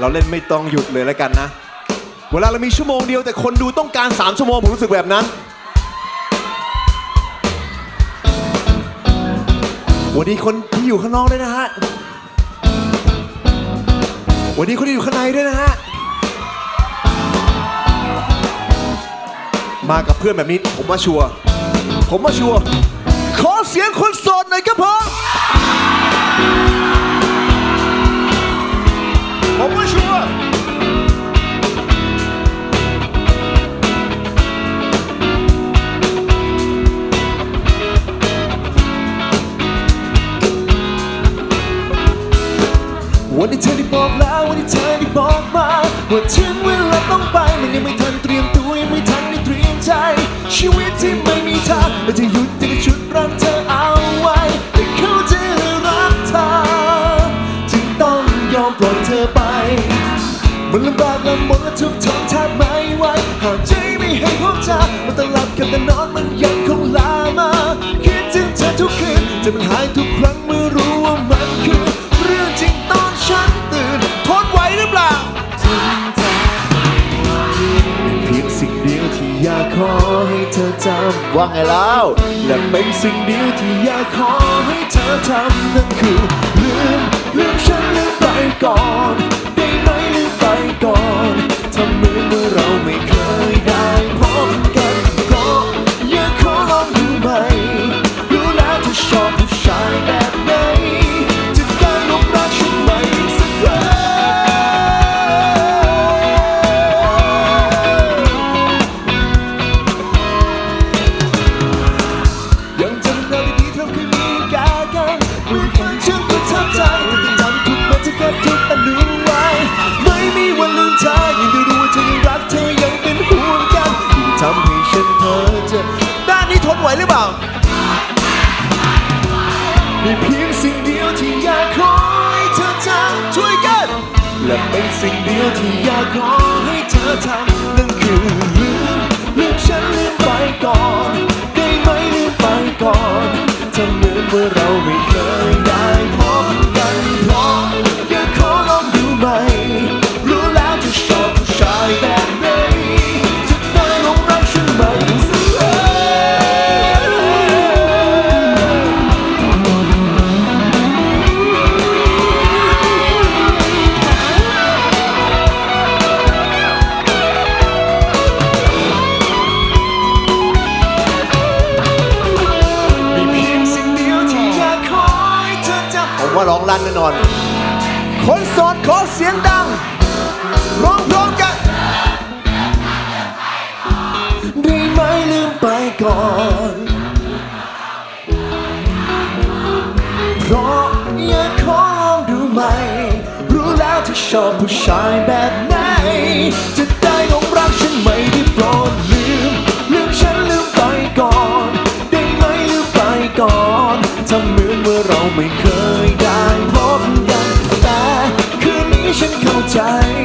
เราเล่นไม่ต้องหยุดเลยแล้วกันนะ เวลาเรามีชั่วโมงเดียวแต่คนดูต้องการ 3 ชั่วโมงผมรู้สึกแบบนั้น วันนี้คนที่อยู่ข้างนอกด้วยนะฮะ วันนี้คนที่อยู่ข้างในด้วยนะฮะ มากับเพื่อนแบบนี้ผมว่าชัวร์ผมว่าชัวร์ขอเสียงคนโสดหน่อยครับผม วันที่เธอได้บอกแล้ววันที่เธอได้บอกมาว่าถึงเวลาต้องไปมันยังไม่ทันเตรียมตัวยังไม่ทันได้เตรียมใจ ชีวิตที่ไม่มีเธอเราจะหยุดจะชุดรักเธอเอาไว้ แต่เขาจะรักเธอจึงต้องยอมปล่อยเธอไปมันลำบากลำบนและทุกทนแทบไม่ไหวหากใจไม่ให้พบเธอมันตหลับกับแต่นอนมันยังคงลามาคิดถึงเธอทุกคืนจะมันหายทุกครั้ง เธอจำว่าไงแล้ว และเป็นสิ่งเดียวที่อยากขอให้เธอทำนั่นคือ มื่อฝันฉันประทับใจแต่จำทุกเมันจะเก็บทุกอนุไว้ ไม่มีวันลืมเธอยังได้รู้ว่าเธอยังรักเธอยังเป็นห่วงกันยิ่งทำให้ฉันเพ้อเจอด้านนี้ทนไหวหรือเปล่า มีเพียงสิ่งเดียวที่อยากขอให้เธอทำช่วยกัน และเป็นสิ่งเดียวที่อยากขอให้เธอทำนั่นคือลืมลืมฉันลืมไปก่อน ได้ไหมลืมไปก่อนทำเหมือ ว่าเราไม่เคย มว่าร้องลั่นแน่นอน คนโสดขอเสียงดัง ร้องพร้อมกัน ได้ไหมลืมไปก่อน เพราะอยากขอลองดูไหม รู้แล้วที่ชอบผู้ชายแบบไหน จะได้ลงรักฉันไม่ได้โปรดลืม ลืมฉันลืมไปก่อน ได้ไหมลืมไปก่อน ทำเหมือนว่าเราไม่เคย ใจ